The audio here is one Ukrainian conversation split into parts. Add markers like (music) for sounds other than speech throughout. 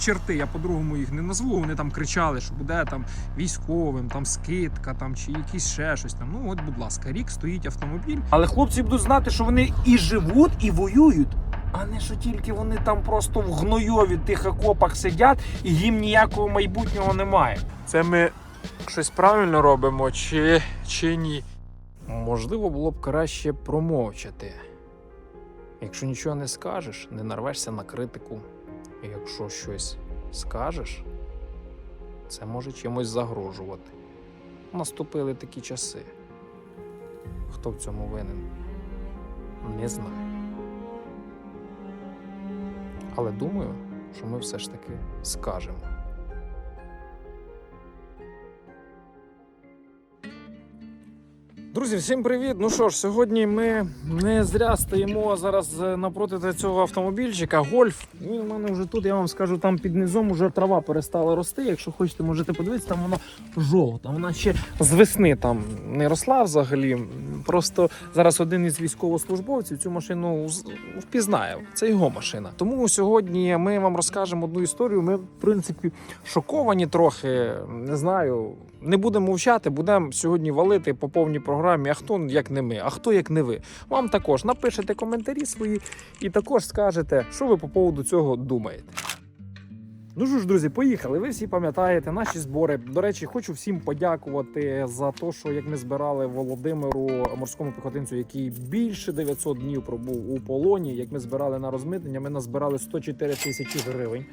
черти, я по-другому їх не назву. Вони там кричали, що буде там військовим, там скидка, там чи якісь ще щось там. Ну от, будь ласка, рік стоїть автомобіль. Але хлопці будуть знати, що вони і живуть, і воюють. А не що тільки вони там просто в гнойові тих окопах сидять і їм ніякого майбутнього немає. Це ми щось правильно робимо, чи, чи ні? Можливо, було б краще промовчати. Якщо нічого не скажеш, не нарвешся на критику. Якщо щось скажеш, це може чимось загрожувати. Наступили такі часи. Хто в цьому винен? Не знаю. Але думаю, що ми все ж таки скажемо. Друзі, всім привіт! Ну що ж, сьогодні ми не зря стоїмо зараз е, напроти цього автомобільчика. Гольф. Він у мене вже тут, я вам скажу, там під низом вже трава перестала рости. Якщо хочете, можете подивитися, там вона жовта. Вона ще з весни там не росла взагалі. Просто зараз один із військовослужбовців цю машину впізнає. Це його машина. Тому сьогодні ми вам розкажемо одну історію. Ми, в принципі, шоковані трохи. Не знаю. Не будемо мовчати, будемо сьогодні валити по повній програмі. А хто як не ми, а хто як не ви. Вам також напишете коментарі свої і також скажете, що ви по поводу цього думаєте. Ну ж, друзі, поїхали. Ви всі пам'ятаєте наші збори. До речі, хочу всім подякувати за те, що як ми збирали Володимиру морському піхотинцю, який більше 900 днів пробув у полоні. Як ми збирали на розмитнення, ми назбирали 104 тисячі гривень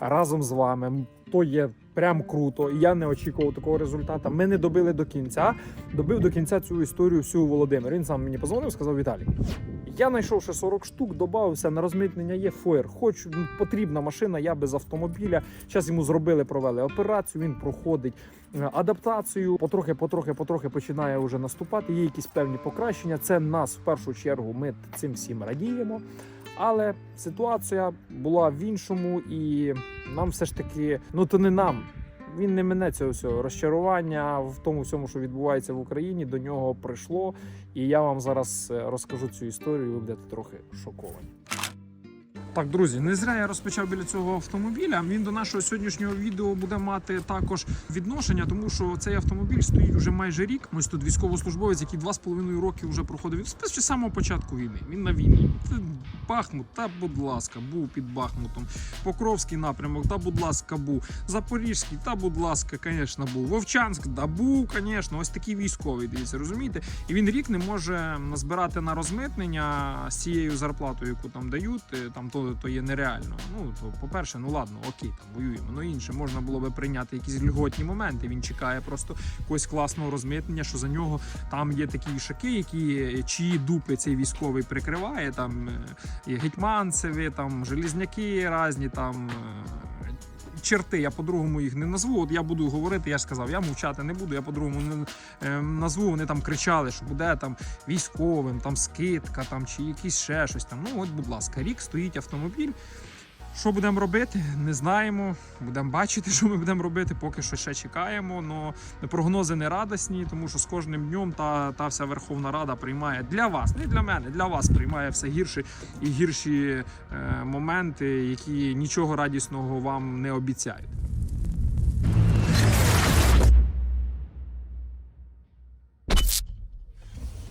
разом з вами. То є прям круто. І я не очікував такого результату. Ми не добили до кінця. Добив до кінця цю історію всю Володимир. Він сам мені позвонив, сказав Віталій. Я знайшов ще 40 штук, додався на розмитнення. Є фоєр. Хочу ну, потрібна машина. Я без автомобіля. Зараз йому зробили, провели операцію. Він проходить е, адаптацію. Потрохи, потрохи, потрохи починає вже наступати. Є якісь певні покращення. Це нас в першу чергу. Ми цим всім радіємо. Але ситуація була в іншому, і нам все ж таки, ну то не нам. Він не мене цього всього розчарування в тому всьому, що відбувається в Україні. До нього прийшло. І я вам зараз е, розкажу цю історію. Ви будете трохи шоковані. Так, друзі, не зря я розпочав біля цього автомобіля. Він до нашого сьогоднішнього відео буде мати також відношення, тому що цей автомобіль стоїть уже майже рік. Ось тут військовослужбовець, який два з половиною роки вже проходив з самого початку війни. Він на війні. Бахмут, та будь ласка, був під Бахмутом. Покровський напрямок, та будь ласка, був. Запорізький, та будь ласка, звісно, був. Вовчанськ, да був, звісно, ось такий військовий. Дивіться, розумієте? І він рік не може назбирати на розмитнення з цією зарплатою, яку там дають. е, Там то, то є нереально. Ну то, по-перше, ну ладно, окей, там воюємо. Ну інше можна було би прийняти якісь льготні моменти. Він чекає просто якогось класного розмитнення, що за нього там є такі шаки, які е, чиї дупи цей військовий прикриває. Там е, і гетьманцеві, там желізняки різні, там. Черти, я по-другому їх не назву. От я буду говорити, я ж сказав, я мовчати не буду. Я по-другому не е, назву. Вони там кричали, що буде там військовим, там скидка, там чи якісь ще щось там. Ну от, будь ласка, рік стоїть автомобіль. Що будемо робити, не знаємо. Будемо бачити, (laughs) що ми будемо робити. Поки що ще чекаємо. Но прогнози не радосні, тому що з кожним днем та, та вся Верховна Рада приймає для вас, не для мене, для вас приймає все гірші і гірші е, моменти, які нічого радісного вам не обіцяють.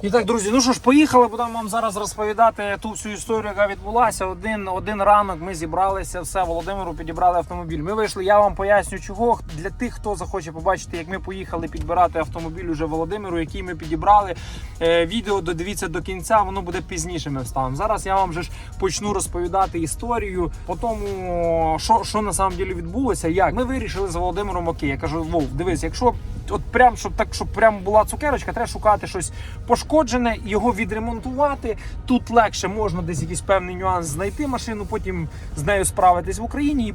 І так, друзі, ну що ж, поїхали, будемо вам зараз розповідати ту всю історію, яка відбулася. Один, один ранок ми зібралися, все, Володимиру підібрали автомобіль. Ми вийшли, я вам поясню, чого. Для тих, хто захоче побачити, як ми поїхали підбирати автомобіль уже Володимиру, який ми підібрали. Е, відео додивіться до кінця, воно буде пізніше ми вставимо. Зараз я вам вже ж почну розповідати історію по тому, що, що на самом деле відбулося. Як ми вирішили з Володимиром окей. Я кажу, Вов, дивись, якщо от прям щоб так, щоб прям була цукерочка, треба шукати щось пошкоджене, його відремонтувати. Тут легше можна десь якийсь певний нюанс знайти машину, потім з нею справитись в Україні і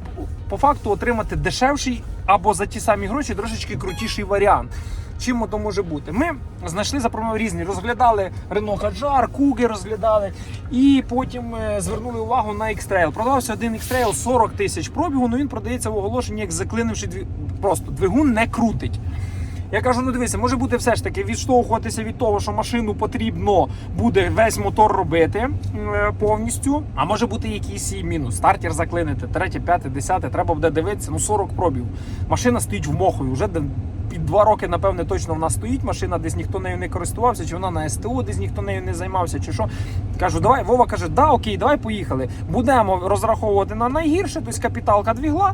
по факту отримати дешевший або за ті самі гроші трошечки крутіший варіант. Чим то може бути? Ми знайшли запропонували різні, розглядали Renault Kadjar, Kuge розглядали, і потім е, звернули увагу на X-Trail. Продавався один X-Trail 40 тисяч пробігу, але він продається в оголошенні як заклинивши дві... просто двигун не крутить. Я кажу, ну дивися, може бути все ж таки відштовхуватися від того, що машину потрібно буде весь мотор робити е, повністю. А може бути якийсь і мінус. Стартер заклинити, третє, п'яте, десяте. Треба буде дивитися. Ну 40 пробів. Машина стоїть в мохові. Вже під два роки, напевне, точно вона стоїть. Машина десь ніхто нею не користувався, чи вона на СТО, десь ніхто нею не займався, чи що. Кажу, давай, Вова каже, да, окей, давай поїхали. Будемо розраховувати на найгірше, тобто капіталка двігла.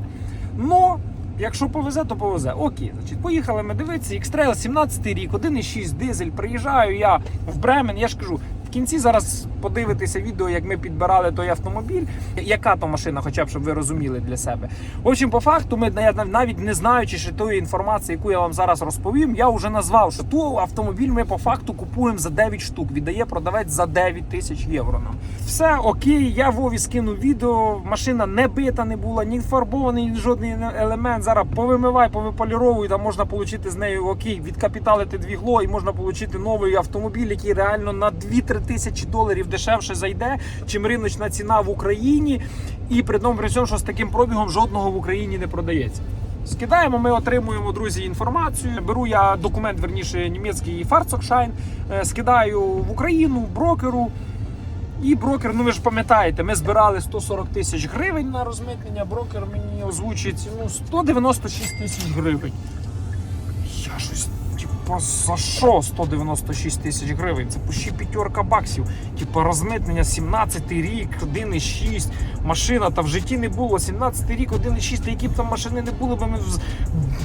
Но якщо повезе, то повезе. Окей, значить, поїхали ми дивитися. X-Trail 17 рік, 1,6 дизель. Приїжджаю я в Бремен. Я ж кажу, кінці зараз подивитися відео, як ми підбирали той автомобіль. Яка то машина, хоча б щоб ви розуміли для себе. В общем, по факту, ми навіть не знаючи ще тої інформації, яку я вам зараз розповім, я вже назвав, що ту автомобіль ми по факту купуємо за 9 штук. Віддає продавець за 9 тисяч євро. Нам все окей. Я Вові скинув відео. Машина не бита не була, ні фарбований ні жодний елемент. Зараз повимивай, повиполіровуй, там можна отримати з нею окей, відкапіталити двігло і можна отримати новий автомобіль, який реально на 2-3 тисячі доларів дешевше зайде, чим риночна ціна в Україні. І при тому при цьому, що з таким пробігом жодного в Україні не продається. Скидаємо, ми отримуємо, друзі, інформацію. Беру я документ, верніше, німецький Fahrzeugschein, е, скидаю в Україну брокеру. І брокер, ну ви ж пам'ятаєте, ми збирали 140 тисяч гривень на розмитнення. Брокер мені озвучує ціну 196 тисяч гривень. Я щось, типу, за що 196 тисяч гривень? Це почти п'ятерка баксів. Типу, розмитнення 17 рік, 1,6. Машина та в житті не було. 17 рік, 1,6. Та які б там машини не були, бо ми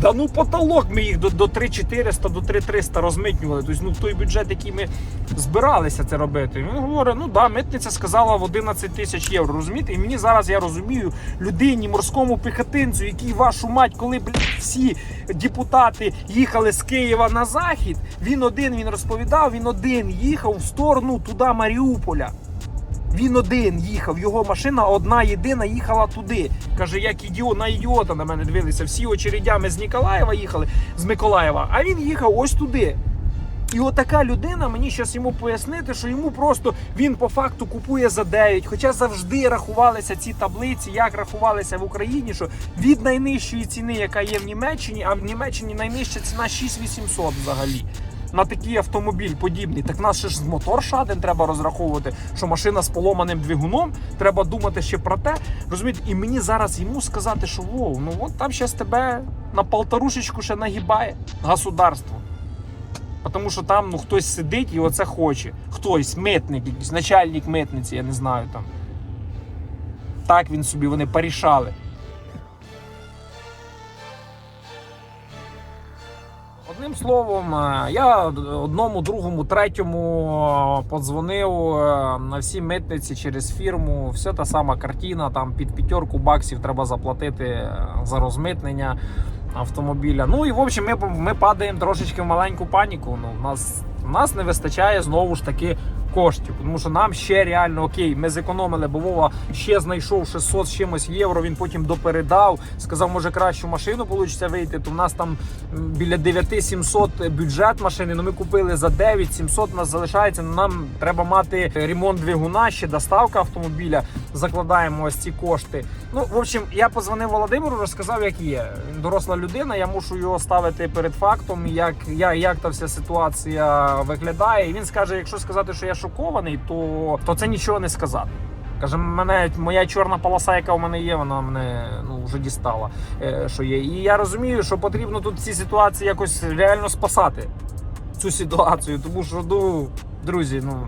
да ну потолок ми їх до, до 3400, до 3300 розмитнювали. Тобто, ну той бюджет, який ми збиралися це робити. Він говорить, ну да, митниця сказала в 11 тисяч євро. Розумієте? І мені зараз я розумію людині, морському піхотинцю, який вашу мать, коли блядь, всі депутати їхали з Києва на захід. Він один він розповідав, він один їхав в сторону туди Маріуполя. Він один їхав, його машина одна єдина їхала туди. Каже, як ідіот, на ідіота на мене дивилися. Всі очередями з Ніколаєва їхали, з Миколаєва, а він їхав ось туди. І отака людина мені зараз йому пояснити, що йому просто він по факту купує за 9. Хоча завжди рахувалися ці таблиці, як рахувалися в Україні, що від найнижчої ціни, яка є в Німеччині, а в Німеччині найнижча ціна 6800 взагалі. На такий автомобіль подібний. Так нас ще ж з мотор шаден треба розраховувати, що машина з поломаним двигуном. Треба думати ще про те. Розумієте, і мені зараз йому сказати, що вов, ну от там зараз тебе на полторушечку ще нагибає государство. Тому що там ну, хтось сидить і оце хоче. Хтось, митник, якийсь, начальник митниці, я не знаю там. Так він собі вони порішали. Одним словом, е, я одному, другому, третьому е, подзвонив е, на всі митниці через фірму. Все та сама картина. Там під п'ятерку баксів треба заплатити за розмитнення автомобіля. Ну і в общем, ми, ми падаємо трошечки в маленьку паніку. Ну, в нас, в нас не вистачає знову ж таки коштів. Тому що нам ще реально окей, ми зекономили, бо Вова ще знайшов 600 з чимось євро. Він потім допередав. Сказав, може кращу машину вийде вийти. То в нас там біля 9700 бюджет машини. Ну ми купили за 9 700 у нас залишається. Ну, Нам треба мати ремонт двигуна, ще доставка автомобіля. Закладаємо ось ці кошти. Ну, в общем, я позвонив Володимиру, розказав, як є. Він доросла людина. Я мушу його ставити перед фактом, як, як, як та вся ситуація виглядає. І він скаже: якщо сказати, що я шокований, то, то це нічого не сказати. Каже, мене моя чорна полоса, яка у мене є, вона мене ну вже дістала. е, Що є. І я розумію, що потрібно тут в цій ситуації якось реально спасати цю ситуацію. Тому що, ну, друзі, ну.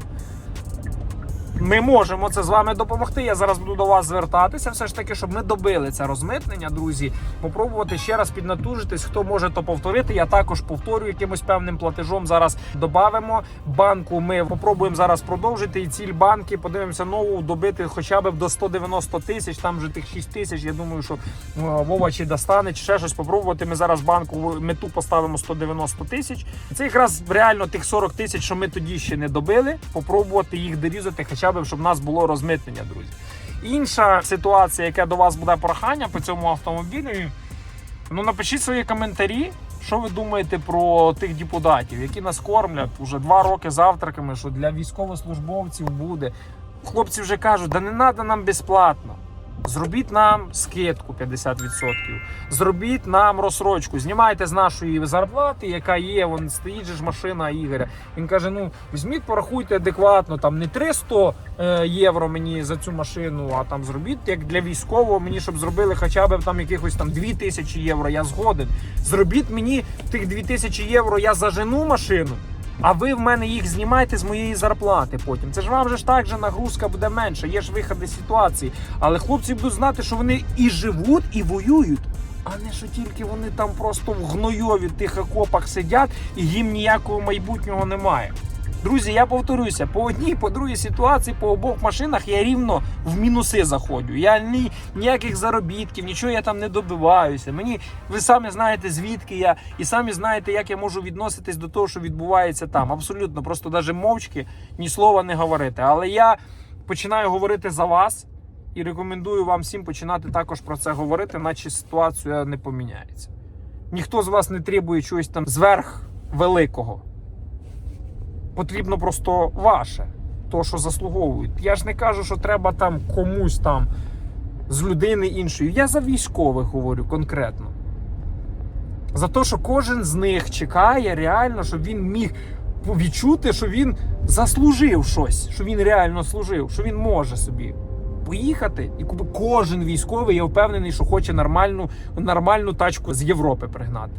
Ми можемо це з вами допомогти. Я зараз буду до вас звертатися, все ж таки, щоб ми добили це розмитнення, друзі. Попробувати ще раз піднатужитись. Хто може то повторити. Я також повторю якимось певним платежом. Зараз додамо банку. Ми попробуємо зараз продовжити і ціль банки. Подивимося нову добити хоча б до 190 тисяч. Там вже тих 6 тисяч. Я думаю, що е, Вова чи достане, чи ще щось попробувати. Ми зараз банку мету поставимо 190 тисяч. Це якраз реально тих 40 тисяч, що ми тоді ще не добили. Попробувати їх дорізати, хоча б щоб у нас було розмитнення, друзі. Інша ситуація, яка до вас буде прохання по цьому автомобілю. Ну напишіть свої коментарі. Що ви думаєте про тих депутатів, які нас кормлять уже два роки завтраками, що для військовослужбовців буде. Хлопці вже кажуть, да не треба нам безплатно. Зробіть нам скидку 50%. Зробіть нам розсрочку. Знімайте з нашої зарплати, яка є. Вон стоїть же ж машина Ігоря. Він каже: ну візьміть, порахуйте адекватно. Там не 300 е, євро мені за цю машину, а там зробіть як для військового мені, щоб зробили хоча б там якихось там 2000 євро. Я згоден. Зробіть мені тих 2000 євро. Я зажену машину. А ви в мене їх знімаєте з моєї зарплати потім. Це ж вам же ж так же нагрузка буде менша, є ж виходи з ситуації. Але хлопці будуть знати, що вони і живуть, і воюють. А не що тільки вони там просто в гнойові тих окопах сидять і їм ніякого майбутнього немає. Друзі, я повторюся, по одній, по другій ситуації, по обох машинах я рівно в мінуси заходжу. Я ні, ніяких заробітків, нічого я там не добиваюся. Мені ви самі знаєте, звідки я, і самі знаєте, як я можу відноситись до того, що відбувається там. Абсолютно, просто навіть мовчки ні слова не говорити. Але я починаю говорити за вас і рекомендую вам всім починати також про це говорити, наче ситуація не поміняється. Ніхто з вас не требує чогось там зверх великого. Потрібно просто ваше, то, що заслуговують. Я ж не кажу, що треба там комусь там з людини іншої. Я за військових говорю конкретно. За те, що кожен з них чекає реально, щоб він міг відчути, що він заслужив щось, що він реально служив, що він може собі поїхати і. Кожен військовий, я впевнений, що хоче нормальну, нормальну тачку з Європи пригнати.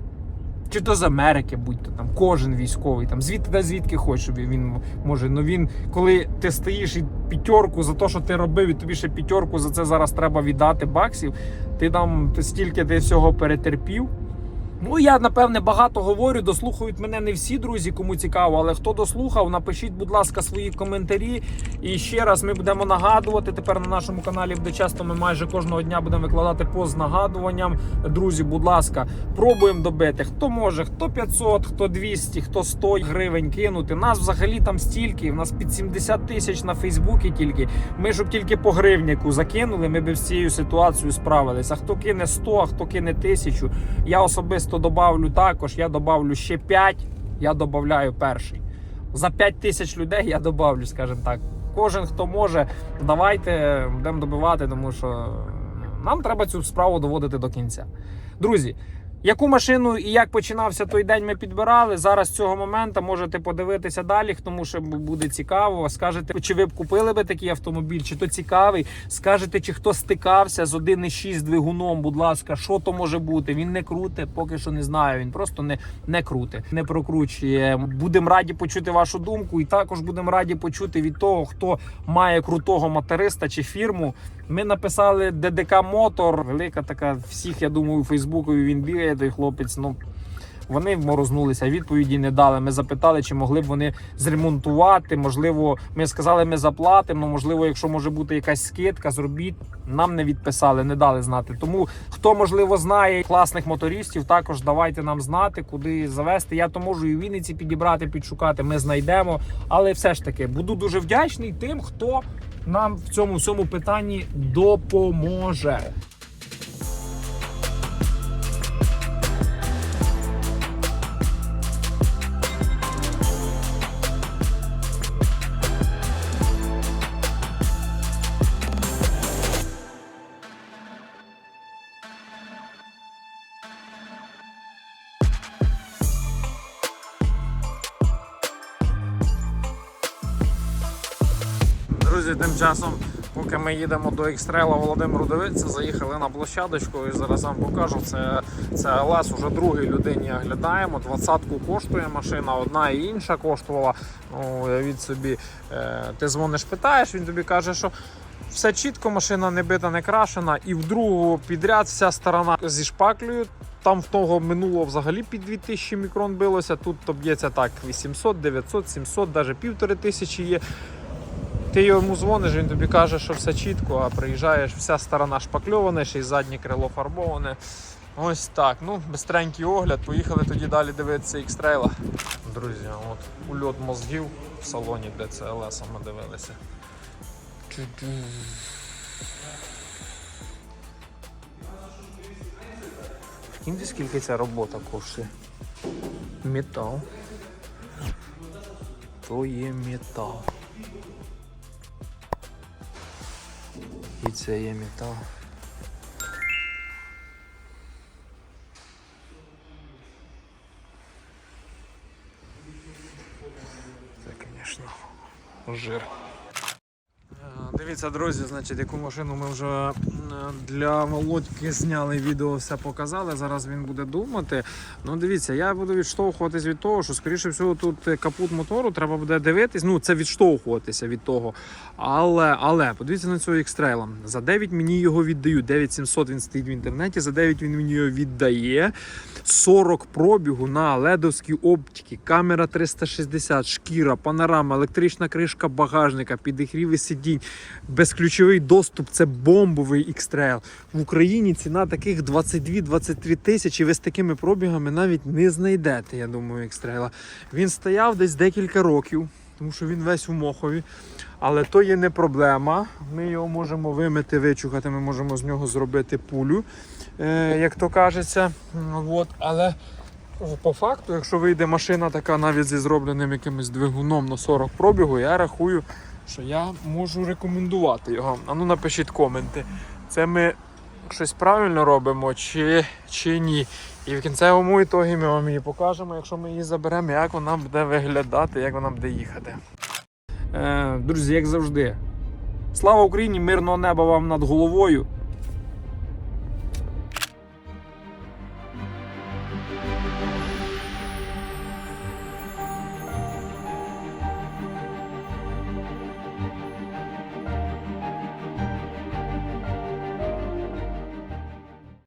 Чи то з Америки, будь-то там кожен військовий, там звідти де звідки хоче, він може. Ну він, коли ти стоїш і п'ятерку за те, що ти робив, і тобі ще п'ятерку за це зараз треба віддати баксів. Ти там ти стільки ти всього перетерпів. Ну, я напевне багато говорю. Дослухають мене не всі друзі, кому цікаво, але хто дослухав, напишіть, будь ласка, свої коментарі. І ще раз ми будемо нагадувати. Тепер на нашому каналі буде часто. Ми майже кожного дня будемо викладати пост з нагадуванням. Друзі, будь ласка, пробуємо добити. Хто може, хто 500, хто 200, хто 100 гривень кинути. Нас взагалі там стільки. У нас під 70 тисяч на Фейсбуці тільки. Ми щоб тільки по гривняку закинули, ми б з цією ситуацією справилися. Хто кине 100, а хто кине 1000, я особисто добавлю також. Я добавлю ще 5, я додаю перший. За 5 тисяч людей я добавлю, скажімо так. Кожен, хто може, давайте будемо добивати, тому що нам треба цю справу доводити до кінця. Друзі, яку машину і як починався той день, ми підбирали. Зараз цього моменту можете подивитися далі, тому що буде цікаво. Скажете, чи ви б купили би такий автомобіль, чи то цікавий. Скажете, чи хто стикався з 1,6 двигуном, будь ласка, що то може бути? Він не круте, поки що не знаю. Він просто не, не круте, не прокручує. Будемо раді почути вашу думку, і також будемо раді почути від того, хто має крутого моториста чи фірму. Ми написали ДДК Мотор, велика така, всіх, я думаю, у Фейсбукові він бігає, той хлопець. Ну вони морознулися, відповіді не дали. Ми запитали, чи могли б вони зремонтувати. Можливо, ми сказали, ми заплатимо. Ну, можливо, якщо може бути якась скидка, зробіть. Нам не відписали, не дали знати. Тому хто можливо знає класних мотористів, також давайте нам знати, куди завести. Я то можу і в Вінниці підібрати, підшукати. Ми знайдемо. Але все ж таки буду дуже вдячний тим, хто нам в цьому всьому питанні допоможе. Тим часом, поки ми їдемо до Екстрела Володимиру дивитися, заїхали на площадочку і зараз вам покажу. Це, це ЛС уже другій людині оглядаємо. Двадцятку коштує машина, одна і інша коштувала. Ну, уявіть собі, е, ти дзвониш, питаєш, він тобі каже, що. Все чітко, машина не бита, не крашена, і в другого підряд вся сторона зі шпаклею. Там в того минулого взагалі під 2000 мікрон билося. Тут то б'ється так 800, 900, 700, навіть півтори тисячі є. Ти йому дзвониш, він тобі каже, що все чітко, а приїжджаєш, вся сторона шпакльована, ще й заднє крило фарбоване. Ось так. Ну, бистренький огляд. Поїхали тоді далі дивитися X-Trail. Друзі, от ульот мозгів в салоні, де ми дивилися. Кінді скільки ця робота коштує? Метал. То є метал. І це є метал. Це, звісно, жир. Дивіться, друзі, значить, яку машину ми вже для Володьки зняли відео, все показали. Зараз він буде думати. Ну, дивіться, я буду відштовхуватись від того, що, скоріше всього, тут е, капут мотору треба буде дивитись. Ну, це відштовхуватися від того. Але, але подивіться на цього X-Trail. За 9 мені його віддають. 9700 він стоїть в інтернеті. За 9 він мені його віддає. 40 пробігу на ледовській оптиці, камера 360, шкіра, панорама, електрична кришка багажника, підігріви сидінь, безключовий доступ. Це бомбовий X-Trail. В Україні ціна таких 22-23 тисячі. Ви з такими пробігами навіть не знайдете. Я думаю, X-Trail. Він стояв десь декілька років, тому що він весь у мохові. Але то є не проблема. Ми його можемо вимити, вичухати, ми можемо з нього зробити пулю, е, як то кажеться. От. Але по факту, якщо вийде машина така навіть зі зробленим якимось двигуном на 40 пробігу, я рахую, що я можу рекомендувати його. А ну напишіть коменти. Це ми щось правильно робимо чи, чи ні. І в кінцевому ітогі ми вам її покажемо, якщо ми її заберемо, як вона буде виглядати, як вона буде їхати. Е, друзі, як завжди. Слава Україні, мирного неба вам над головою.